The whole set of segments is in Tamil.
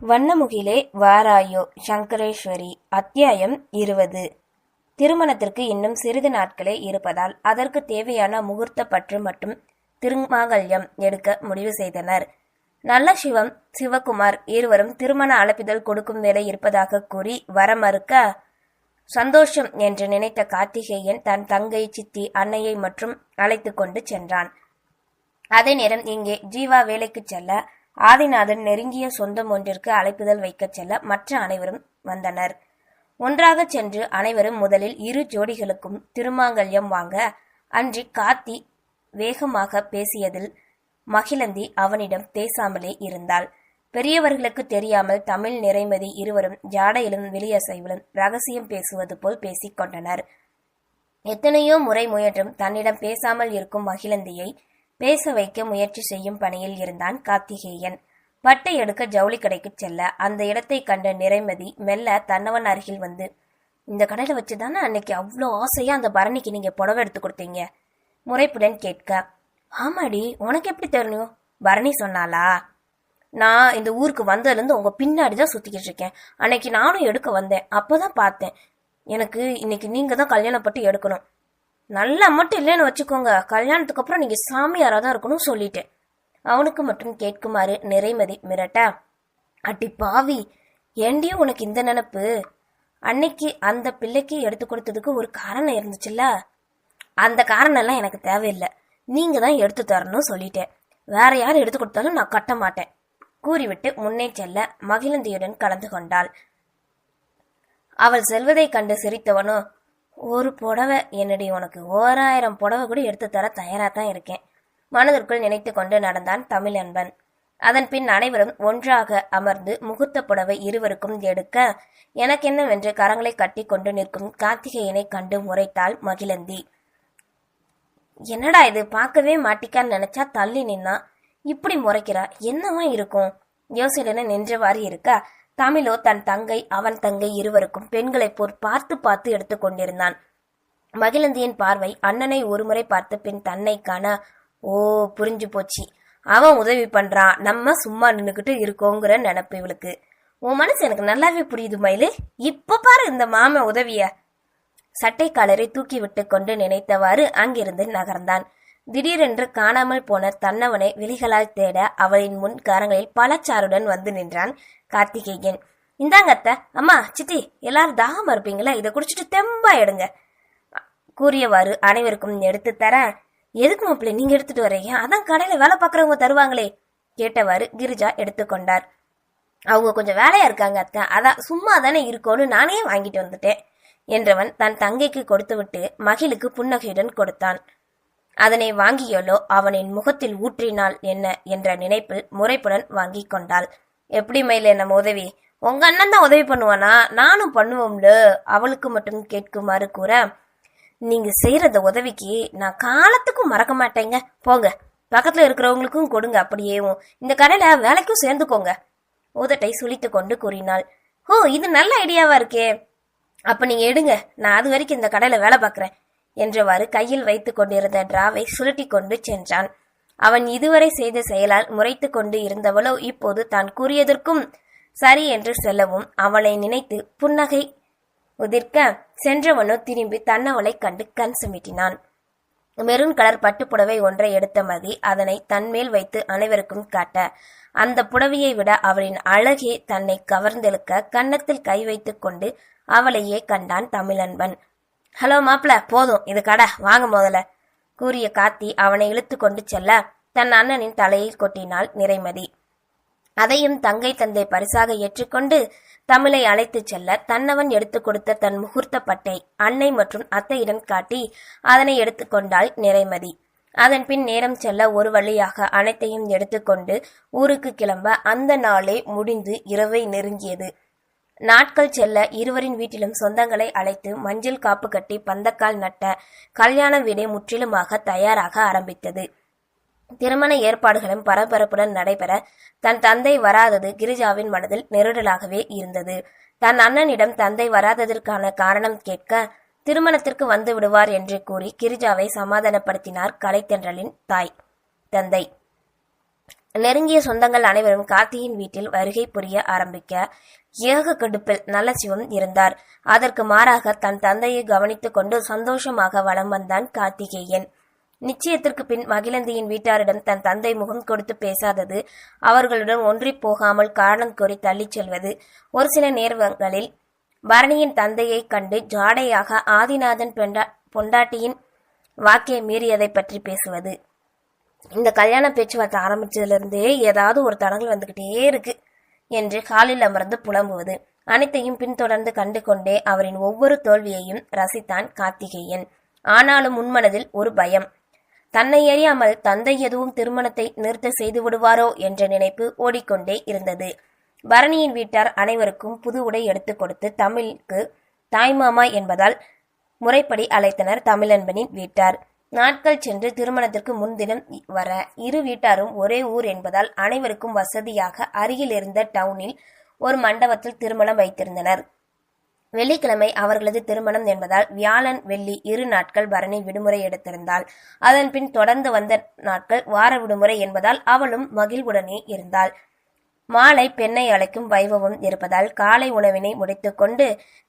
வண்ணமுகிலே வாராயோ சங்கரேஸ்வரி அத்தியாயம் இருபது. திருமணத்திற்கு இன்னும் சிறிது நாட்களே இருப்பதால் அதற்கு தேவையான முகூர்த்த பற்று மற்றும் திருமாங்கல்யம் எடுக்க முடிவு செய்தனர். நல்ல சிவம் சிவகுமார் இருவரும் திருமண அழைப்பிதழ் கொடுக்கும் வேலை இருப்பதாக கூறி வர மறுக்க சந்தோஷம் என்று நினைத்த கார்த்திகேயன் தன் தங்கை சித்தி அன்னையை மற்றும் அழைத்து கொண்டு சென்றான். அதே நேரம் இங்கே ஜீவா வேலைக்கு செல்ல ஆதிநாதன் நெருங்கிய சொந்தம் ஒன்றிற்கு அழைப்புதல் வைக்கச் செல்ல மற்ற அனைவரும் வந்தனர். ஒன்றாக சென்று அனைவரும் முதலில் இரு ஜோடிகளுக்கும் திருமாங்கல்யம் வாங்க அன்றி காத்தி வேகமாக பேசியதில் மகிழந்தி அவனிடம் பேசாமலே இருந்தாள். பெரியவர்களுக்கு தெரியாமல் தமிழ் நிறைமதி இருவரும் ஜாடையிலும் வெளியசைவிலும் ரகசியம் பேசுவது போல் பேசிக் கொண்டனர். எத்தனையோ முறை முயன்றும் தன்னிடம் பேசாமல் இருக்கும் மகிழந்தியை பேச வைக்க முயற்சி செய்யும் பணியில் இருந்தான் கார்த்திகேயன். பட்டை எடுக்க ஜவுளி கடைக்கு செல்ல அந்த இடத்தை கண்ட நிறைமதி மெல்ல தன்னவன் அருகில் வந்து இந்த கடையில வச்சுதானே அன்னைக்கு அவ்வளோ ஆசையா அந்த பரணிக்கு நீங்க புடவை எடுத்து கொடுத்தீங்க? முறைப்புடன் கேட்க ஆமாடி உனக்கு எப்படி தெரியும்? பரணி சொன்னாளா? நான் இந்த ஊருக்கு வந்ததுலேருந்து உங்க பின்னாடி தான் சுத்திக்கிட்டு இருக்கேன். அன்னைக்கு நானும் எடுக்க வந்தேன். அப்பதான் பார்த்தேன். எனக்கு இன்னைக்கு நீங்க தான் கல்யாணப்பட்டு எடுக்கணும். நல்லா மட்டும் இல்லைன்னு வச்சுக்கோங்க. கல்யாணத்துக்கு அப்புறம் நீங்க சாமியாரா தான் இருக்கணும் சொல்லிட்டேன். அவனுக்கு மட்டும் கேட்குமாறு நிறைமதி மிரட்ட அட்டி பாவி ஏண்டியும் உனக்கு இந்த நினப்பு? அன்னைக்கு அந்த பிள்ளைக்கு எடுத்து கொடுத்ததுக்கு ஒரு காரணம் இருந்துச்சுல்ல? அந்த காரணம் எல்லாம் எனக்கு தேவையில்லை. நீங்க தான் எடுத்து தரணும் சொல்லிட்டேன். வேற யார் எடுத்து கொடுத்தாலும் நான் கட்ட மாட்டேன். கூறிவிட்டு முன்னே செல்ல மகிழந்தியுடன் கலந்து கொண்டாள். அவள் செல்வதைக் கண்டு சிரித்தவனோ ஒரு புடவை என்னடி உனக்கு? ஓராயிரம் புடவை கூட எடுத்து தர தயாராக தான் இருக்கேன். மனதிற்குள் நினைத்து கொண்டு நடந்தான் தமிழன்பன் அதன் பின் அனைவரும் ஒன்றாக அமர்ந்து முகூர்த்த புடவை இருவருக்கும் எடுக்க எனக்கென்னவென்று கரங்களை கட்டி கொண்டு நிற்கும் கார்த்திகேயனை கண்டு முறைத்தாள் மகிழந்தி. என்னடா இது? பார்க்கவே மாட்டிக்கான்னு நினைச்சா தள்ளி நின்னா. இப்படி முறைக்கிறா? என்னவா இருக்கும்? யோசனை நின்றவாறு இருக்க? தமிழோ தன் தங்கை அவன் தங்கை இருவருக்கும் பெண்களைப் போர் பார்த்து பார்த்து எடுத்துக் கொண்டிருந்தான். மகிழந்தியின் பார்வை அண்ணனை ஒருமுறை பார்த்த பின் தன்னை காண ஓ புரிஞ்சு போச்சு. அவன் உதவி பண்றான் நம்ம சும்மா நின்னுக்கிட்டு இருக்கோங்கிற நினப்பு இவளுக்கு. உன் மனசு எனக்கு நல்லாவே புரியுது மயிலு. இப்ப பாரு இந்த மாம உதவிய. சட்டை காலரை தூக்கி விட்டு கொண்டு நினைத்தவாறு அங்கிருந்து நகர்ந்தான். திடீரென்று காணாமல் போன தன்னவனை விழிகளால் தேட அவளின் முன் கரங்களில் பழச்சாருடன் வந்து நின்றான் கார்த்திகேயன். இந்தாங்க அத்தை அம்மா சித்தி எல்லாரும் தாகமா இருப்பீங்களா? இதை குடிச்சிட்டு தெம்பா எடுங்க. கூறியவாறு அனைவருக்கும் எடுத்து தர எதுக்கு மாப்பிள்ளை நீங்க எடுத்துட்டு வரீங்க அதான் கடையில வேலை பாக்குறவங்க தருவாங்களே கேட்டவாறு கிரிஜா எடுத்துக்கொண்டார் அவங்க கொஞ்சம் வேலையா இருக்காங்க அத்தை அதான் சும்மா தானே இருக்கோன்னு நானே வாங்கிட்டு வந்துட்டேன் என்றவன் தன் தங்கைக்கு கொடுத்துவிட்டு மகிழுக்கு புன்னகையுடன் கொடுத்தான். அதனை வாங்கியோலோ அவனின் முகத்தில் ஊற்றினால் என்ன என்ற நினைப்பில் முறைப்புடன் வாங்கி கொண்டாள். எப்படி மயில் நம்ம உதவி? உங்க அண்ணன் தான் உதவி பண்ணுவானா? நானும் பண்ணுவோம்ல. அவளுக்கு மட்டும் கேட்குமாறு கூற நீங்க செய்யறத உதவிக்கு நான் காலத்துக்கும் மறக்க மாட்டேங்க. போங்க. பக்கத்துல இருக்கிறவங்களுக்கும் கொடுங்க அப்படியேவும் இந்த கடையில வேலைக்கும் சேர்ந்துக்கோங்க. உதட்டை சுழித்து கொண்டு கூறினாள். ஓ இது நல்ல ஐடியாவா இருக்கே. அப்ப நீங்க எடுங்க. நான் அது வரைக்கும் இந்த கடையில வேலை பாக்குறேன் என்றவாறு கையில் வைத்துக் கொண்டிருந்த டிராவை சுருட்டி கொண்டு சென்றான். அவன் இதுவரை செய்த செயலால் முறைத்து கொண்டு இருந்தவளோ இப்போது தான் கூறியதற்கும் சரி என்று சொல்லவும் அவளை நினைத்து புன்னகை உதிர்க்க சென்றவனோ திரும்பி தன்னவளை கண்டு கண் சுமிட்டினான். மெரூன் கலர் பட்டுப்புடவை ஒன்றை எடுத்த மதி அதனை தன்மேல் வைத்து அனைவருக்கும் காட்ட அந்த புடவையை விட அவளின் அழகே தன்னை கவர்ந்தெழுக்க கன்னத்தில் கை வைத்துக் கொண்டு அவளையே கண்டான் தமிழன்பன். ஹலோ மாப்பிள போதும் இது கடை வாங்க முதல்ல. கூறிய காத்தி அவனை இழுத்து கொண்டு செல்ல தன் அண்ணனின் தலையில் கொட்டினாள் நிறைமதி. அதையும் தங்கை தந்தை பரிசாக ஏற்றுக்கொண்டு தமிழை அழைத்துச் செல்ல தன்னவன் எடுத்துக் கொடுத்த தன் முகூர்த்த பட்டை அன்னை மற்றும் அத்தையிடம் காட்டி அதனை எடுத்துக்கொண்டாள் நிறைமதி. அதன் பின் நேரம் செல்ல ஒரு வழியாக அனைத்தையும் எடுத்துக்கொண்டு ஊருக்கு கிளம்ப அந்த நாளே முடிந்து இரவை நெருங்கியது. நாட்கள் செல்ல இருவரின் வீட்டிலும் சொந்தங்களை அழைத்து மஞ்சள் காப்பு கட்டி பந்தக்கால் நட்ட கல்யாண வீடை முற்றிலுமாக தயாராக ஆரம்பித்தது. திருமண ஏற்பாடுகளும் பரபரப்புடன் நடைபெற தன் தந்தை வராதது கிரிஜாவின் மனதில் நெருடலாகவே இருந்தது. தன் அண்ணனிடம் தந்தை வராததற்கான காரணம் கேட்க திருமணத்திற்கு வந்து விடுவார் என்று கூறி கிரிஜாவை சமாதானப்படுத்தினார் கலைத்தென்றலின் தாய் தந்தை. நெருங்கிய சொந்தங்கள் அனைவரும் கார்த்தியின் வீட்டில் வருகை புரிய ஆரம்பிக்க ஏக கடுப்பில் நல்லசிவம் இருந்தார். அதற்கு மாறாக தன் தந்தையை கவனித்துக் கொண்டு சந்தோஷமாக வலம் வந்தான் கார்த்திகேயன். நிச்சயத்திற்கு பின் மகிழந்தியின் வீட்டாரிடம் தன் தந்தை முகம் கொடுத்து பேசாதது அவர்களுடன் ஒன்றி போகாமல் காரணம் கூறி தள்ளிச் செல்வது. ஒரு சில நேர்வங்களில் பரணியின் தந்தையை கண்டு ஜாடையாக ஆதிநாதன் பெண்டா பொண்டாட்டியின் வாக்கியை மீறியதை பற்றி பேசுவது. இந்த கல்யாண பேச்சுவார்த்தை ஆரம்பிச்சதுலேருந்தே ஏதாவது ஒரு தடங்கள் வந்துக்கிட்டே இருக்கு. என்று காலில் அமர்ந்து புலம்புவது. அனைத்தையும் பின்தொடர்ந்து கண்டு கொண்டே அவரின் ஒவ்வொரு தோல்வியையும் ரசித்தான் கார்த்திகேயன். ஆனாலும் முன்மனதில் ஒரு பயம். தன்னை அறியாமல் தந்தை எதுவும் திருமணத்தை நிறுத்த செய்து விடுவாரோ என்ற நினைப்பு ஓடிக்கொண்டே இருந்தது. பரணியின் வீட்டார் அனைவருக்கும் புது உடை எடுத்துக் கொடுத்து தமிழுக்கு தாய்மாமா என்பதால் முறைப்படி அழைத்தனர் தமிழன்பனின் வீட்டார். நாட்கள் சென்று திருமணத்திற்கு முன்தினம் வர இரு வீட்டாரும் ஒரே ஊர் என்பதால் அனைவருக்கும் வசதியாக அருகில் இருந்த டவுனில் ஒரு மண்டபத்தில் திருமணம் வைத்திருந்தனர். வெள்ளிக்கிழமை அவர்களது திருமணம் என்பதால் வியாழன் வெள்ளி இரு நாட்கள் பரணி விடுமுறை எடுத்திருந்தாள். அதன் பின் தொடர்ந்து வந்த நாட்கள் வார விடுமுறை என்பதால் அவளும் மகிழ்வுடனே இருந்தாள். மாலை பெண்ணை அழைக்கும் வைபவம் இருப்பதால் காலை உணவினை முடித்துக்கொண்டு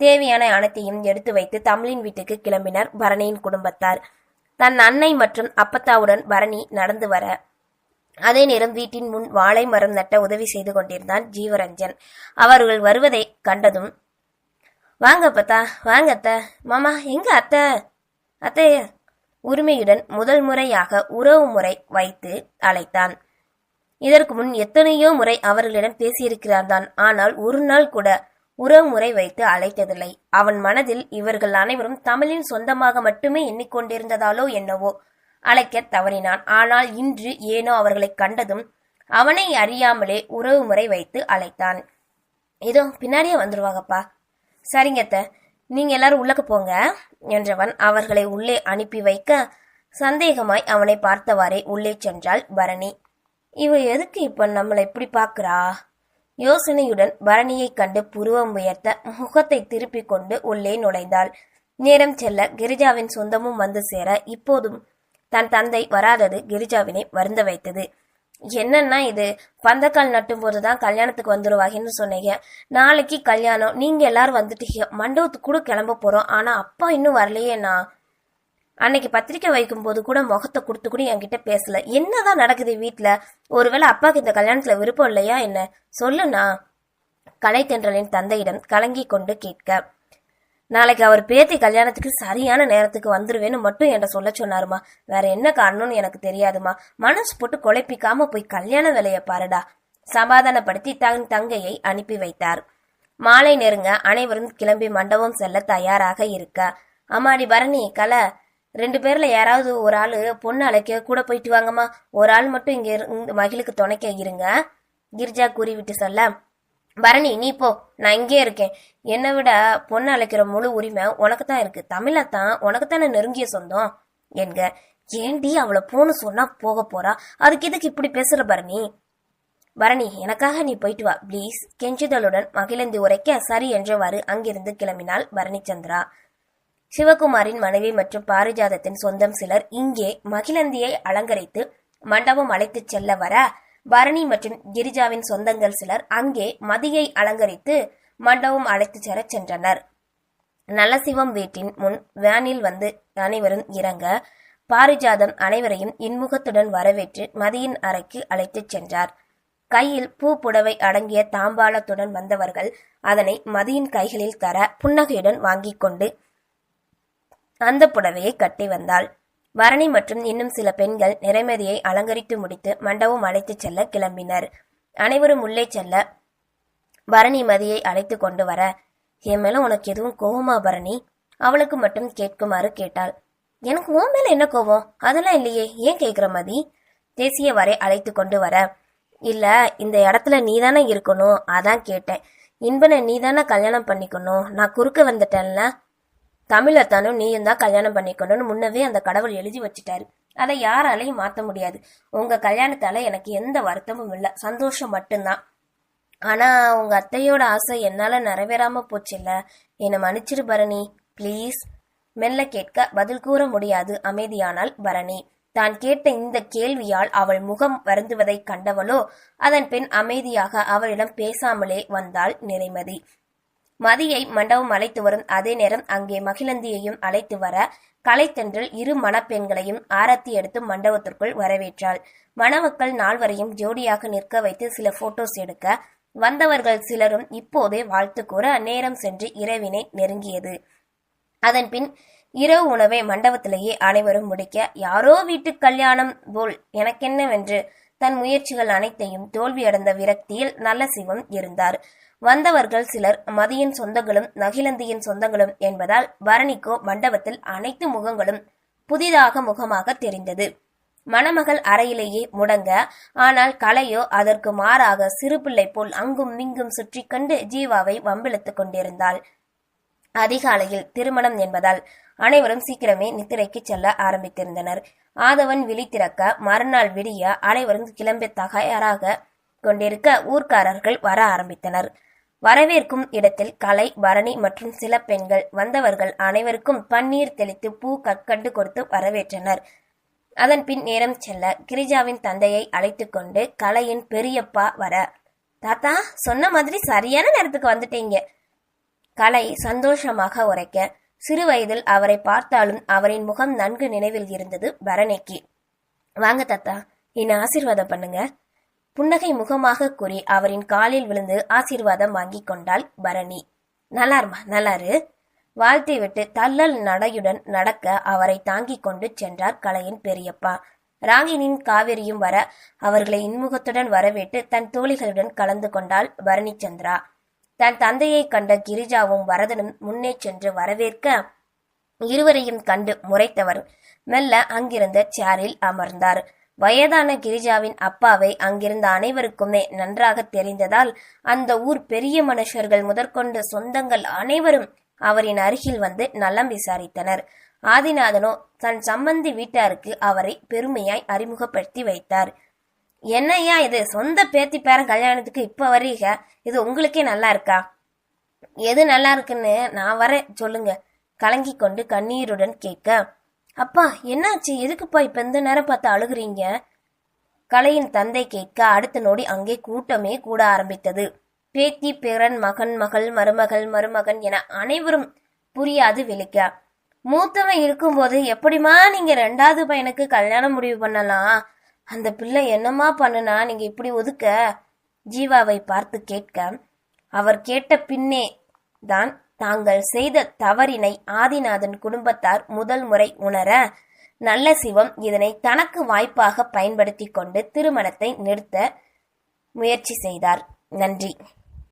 தேவையான அனைத்தையும் எடுத்து வைத்து தமிழின் வீட்டுக்கு கிளம்பினர் பரணியின் குடும்பத்தார். தன் அன்னை மற்றும் அப்பத்தாவுடன் பரணி நடந்து வர. அதே நேரம் வீட்டின் முன் வாழை மரம் நட்ட உதவி செய்து கொண்டிருந்தான் ஜீவரஞ்சன். அவர்கள் வருவதை கண்டதும் வாங்க அப்பத்தா வாங்க அத்தை. மாமா எங்க அத்தை? அத்தை. உரிமையுடன் முதல் முறையாக உறவு முறை வைத்து அழைத்தான். இதற்கு முன் எத்தனையோ முறை அவர்களிடம் பேசியிருக்கிறார்தான். ஆனால் ஒரு நாள் கூட உறவு முறை வைத்து அழைத்ததில்லை. அவன் மனதில் இவர்கள் அனைவரும் தமிழின் சொந்தமாக மட்டுமே எண்ணிக்கொண்டிருந்ததாலோ என்னவோ. அழைக்க தவறினான். ஆனால் இன்று ஏனோ அவர்களை கண்டதும் அவனை அறியாமலே உறவு முறை வைத்து அழைத்தான். இதோ பின்னாடியே வந்துருவாங்கப்பா சரிங்கத்த நீங்க எல்லாரும் உள்ளக்க போங்க என்றவன் அவர்களை உள்ளே அனுப்பி வைக்க சந்தேகமாய் அவனை பார்த்தவாறே உள்ளே சென்றாள் பரணி. இவ எதுக்கு இப்ப நம்மளை இப்படி பாக்குறா யோசனையுடன் பரணியைக் கண்டு புருவம் உயர்த்த முகத்தை திருப்பிக் கொண்டு உள்ளே நுழைந்தாள். நேரம் செல்ல கிரிஜாவின் சொந்தமும் வந்து சேர இப்போதும் தன் தந்தை வராதது கிரிஜாவினை வருந்த வைத்தது. என்னன்னா இது? பந்தக்கால் நட்டும் போதுதான் கல்யாணத்துக்கு வந்துருவாங்கன்னு சொன்னீங்க. நாளைக்கு கல்யாணம். நீங்க எல்லாரும் வந்துட்டீங்க. மண்டபத்துக்கு கூட கிளம்ப போறோம். ஆனா அப்பா இன்னும் வரலையேண்ணா. அன்னைக்கு பத்திரிக்கை வைக்கும் போது கூட முகத்தை கொடுத்து கூட என்கிட்ட பேசல. என்னதான் நடக்குது வீட்டுல ஒருவேளை அப்பாக்கு இந்த கல்யாணத்துல விருப்பம் இல்லையா என்ன? சொல்லுண்ணா. கலைத்தென்றலின் தந்தையிடம் கலங்கி கொண்டு கேட்க. நாளைக்கு அவர் பேத்தி கல்யாணத்துக்கு சரியான நேரத்துக்கு வந்துருவேன்னு மட்டும் என்கிட்ட சொல்ல சொன்னாருமா. வேற என்ன காரணம்னு எனக்கு தெரியாதுமா. மனசு போட்டு குழப்பிக்காம போய் கல்யாண வேலையை பாருடா. சமாதானப்படுத்தி தன் தங்கையை அனுப்பி வைத்தார். மாலை நெருங்க அனைவரும் கிளம்பி மண்டபம் செல்ல தயாராக இருக்க. அம்மாடி பரணி கலை ரெண்டு பேர்ல யாராவது ஒரு ஆளு பொண்ணு அழைக்க கூட போயிட்டு வாங்கம்மா. ஒரு ஆள் மட்டும் இங்க மகிழுக்கு துணைக்க இருங்க. கிரிஜா கூறிவிட்டு சொல்ல பரணி நீ போ நான் இங்கே இருக்கேன். என்னை விட பொண்ணு அழைக்கிற முழு உரிமை உனக்கு தான் இருக்கு. தமிழத்தான் உனக்கு தானே நெருங்கிய சொந்தம் என்க. ஏண்டி அவளை போன்னு சொன்னா போக போறா? அதுக்கு எதுக்கு இப்படி பேசுற பரணி? பரணி எனக்காக நீ போயிட்டு வா ப்ளீஸ் கெஞ்சுதலுடன் மகிழந்தி உரைக்க சரி என்றவாறு அங்கிருந்து கிளம்பினாள் பரணி சந்திரா சிவகுமாரின் மனைவி மற்றும் பாரிஜாதத்தின் சொந்தம் சிலர் இங்கே மகிழந்தியை அலங்கரித்து மண்டபம் அழைத்துச் செல்ல வர பரணி மற்றும் கிரிஜாவின் சொந்தங்கள் சிலர் அங்கே மதியை அலங்கரித்து மண்டபம் அழைத்துச் செல்ல சென்றனர். நல்லசிவம் வீட்டின் முன் வேனில் வந்து அனைவரும் இறங்க பாரிஜாதம் அனைவரையும் இன்முகத்துடன் வரவேற்று மதியின் அறைக்கு அழைத்துச் சென்றார். கையில் பூ புடவை அடங்கிய தாம்பாளத்துடன் வந்தவர்கள் அதனை மதியின் கைகளில் தர புன்னகையுடன் வாங்கிக் கொண்டு அந்த புடவையை கட்டி வந்தாள். பரணி மற்றும் இன்னும் சில பெண்கள் நிறைமதியை அலங்கரித்து முடித்து மண்டபம் அழைத்துச் செல்ல கிளம்பினர். அனைவரும் உள்ளே செல்ல பரணி மதியை அழைத்து கொண்டு வர என் மேல உனக்கு எதுவும் கோவமா பரணி? அவளுக்கு மட்டும் கேட்குமாறு கேட்டாள். எனக்கு உன் மேல என்ன கோவம்? அதெல்லாம் இல்லையே. ஏன் கேக்குற மதி? தேசிய வரை அழைத்து கொண்டு வர இல்ல இந்த இடத்துல நீதானே இருக்கணும். அதான் கேட்டேன். இன்பனை நீதானே கல்யாணம் பண்ணிக்கணும். நான் குறுக்க வந்துட்டேன்ல. தமிழத்தானும் நீயும் தான் கல்யாணம் பண்ணிக்கணும்னு முன்னவே அந்த கடவுள் எழுதி வச்சுட்டாரு. அதை யாராலையும் மாத்த முடியாது. உங்க கல்யாணத்தால எனக்கு எந்த வருத்தமும் இல்லை. சந்தோஷம் மட்டும்தான். ஆனா உங்க அத்தையோட ஆசை என்னால நிறைவேறாம போச்சுல்ல. என்னை மன்னிச்சிரு பரணி. ப்ளீஸ் மெல்ல கேட்க பதில் கூற முடியாது. அமைதியானாள் பரணி. தான் கேட்ட இந்த கேள்வியால் அவள் முகம் வருந்துவதைக் கண்டவளோ அதன் பின் அமைதியாக அவளிடம் பேசாமலே வந்தாள் நிறைமதி மதியை மண்டபம் அழைத்து வரும் அதே நேரம் அங்கே மகிழந்தியையும் அழைத்து வர கலைத்தென்றில் இரு மணப்பெண்களையும் ஆரத்தி எடுத்து மண்டபத்திற்குள் வரவேற்றாள். மணமக்கள் நால்வரையும் ஜோடியாக நிற்க வைத்து சில போட்டோஸ் எடுக்க வந்தவர்கள் சிலரும் இப்போதே வாழ்த்து கூற நேரம் சென்று இரவினை நெருங்கியது. அதன் பின் இரவு உணவை மண்டபத்திலேயே அனைவரும் முடிக்க யாரோ வீட்டு கல்யாணம் போல் எனக்கென்னவென்று? தன் முயற்சிகள் அனைத்தையும் தோல்வியடைந்த விரக்தியில் நல்ல சிவம் இருந்தார். வந்தவர்கள் சிலர் மதியின் சொந்தங்களும் நகிலந்தியின் சொந்தங்களும் என்பதால் பரணிக்கோ மண்டபத்தில் அனைத்து முகங்களும் புதிதாக முகமாக தெரிந்தது. மணமகள் அறையிலேயே முடங்க ஆனால் கலையோ அதற்கு மாறாக சிறு பிள்ளை போல் அங்கும் இங்கும் சுற்றி கண்டு ஜீவாவை வம்பிழுத்துக் கொண்டிருந்தாள். அதிகாலையில் திருமணம் என்பதால் அனைவரும் சீக்கிரமே நித்திரைக்கு செல்ல ஆரம்பித்திருந்தனர். ஆதவன் விழி திறக்க மறுநாள் விடிய அனைவரும் கிளம்ப தயாராக கொண்டிருக்க ஊர்க்காரர்கள் வர ஆரம்பித்தனர். வரவேற்கும் இடத்தில் கலை பரணி மற்றும் சில பெண்கள் வந்தவர்கள் அனைவருக்கும் பன்னீர் தெளித்து பூ கற்கண்டு கொடுத்து வரவேற்றனர். அதன் பின் நேரம் செல்ல கிரிஜாவின் தந்தையை அழைத்து கொண்டு கலையின் பெரியப்பா வர தாத்தா சொன்ன மாதிரி சரியான நேரத்துக்கு வந்துட்டீங்க. கலை சந்தோஷமாக உரைக்க சிறு வயதில் அவரை பார்த்தாலும் அவரின் முகம் நன்கு நினைவில் இருந்தது பரணிக்கு. வாங்க தாத்தா என்ன ஆசீர்வாதம் பண்ணுங்க. புன்னகை முகமாக கூறி அவரின் காலில் விழுந்து ஆசீர்வாதம் வாங்கி கொண்டாள் பரணி. நல்லாருமா நல்லாரு. வாழ்த்தி விட்டு தள்ளல் நடையுடன் நடக்க அவரை தாங்கிக் கொண்டு சென்றார் கலையின் பெரியப்பா. ராகினின் காவிரியும் வர அவர்களை இன்முகத்துடன் வரவேற்று தன் தோழிகளுடன் கலந்து கொண்டாள் பரணி சந்திரா தன் தந்தையை கண்ட கிரிஜாவும் வரதனும் முன்னே சென்று வரவேற்க இருவரையும் கண்டு முறைத்தவர். மெல்ல அங்கிருந்த சேரில் அமர்ந்தார். வயதான கிரிஜாவின் அப்பாவை அங்கிருந்த அனைவருக்குமே நன்றாக தெரிந்ததால் அந்த ஊர் பெரிய மனுஷர்கள் முதற்கொண்டு சொந்தங்கள் அனைவரும் அவரின் அருகில் வந்து நலம் விசாரித்தனர். ஆதிநாதனோ தன் சம்பந்தி வீட்டாருக்கு அவரை பெருமையாய் அறிமுகப்படுத்தி வைத்தார். என்னய்யா இது? சொந்த பேத்தி பேரன் கல்யாணத்துக்கு இப்ப வர்றீங்க? இது உங்களுக்கே நல்லா இருக்கா? எது நல்லா இருக்குன்னு நான் வரேன். சொல்லுங்க. கலங்கி கொண்டு கண்ணீருடன் கேட்க அப்பா என்னாச்சு? எதுக்குப்பா இப்ப இந்த நேரம் பார்த்து அழுகுறீங்க? கலையின் தந்தை கேட்க அடுத்த நொடி அங்கே கூட்டமே கூட ஆரம்பித்தது. பேத்தி பிறன் மகன் மகள் மருமகள் மருமகன் என அனைவரும் புரியாது விழிக்க. மூத்தவன் இருக்கும்போது எப்படிமா நீங்க ரெண்டாவது பையனுக்கு கல்யாணம் முடிவு பண்ணலாம்? அந்த பிள்ளை என்னமா பண்ணுனா? நீங்க இப்படி ஒதுக்க? ஜீவாவை பார்த்து கேட்க. அவர் கேட்ட பின்னே தான் தாங்கள் செய்த தவறினை ஆதிநாதன் குடும்பத்தார் முதல் முறை உணர நல்ல சிவம் இதனை தனக்கு வாய்ப்பாக பயன்படுத்தி கொண்டு திருமணத்தை நிறுத்த முயற்சி செய்தார். நன்றி.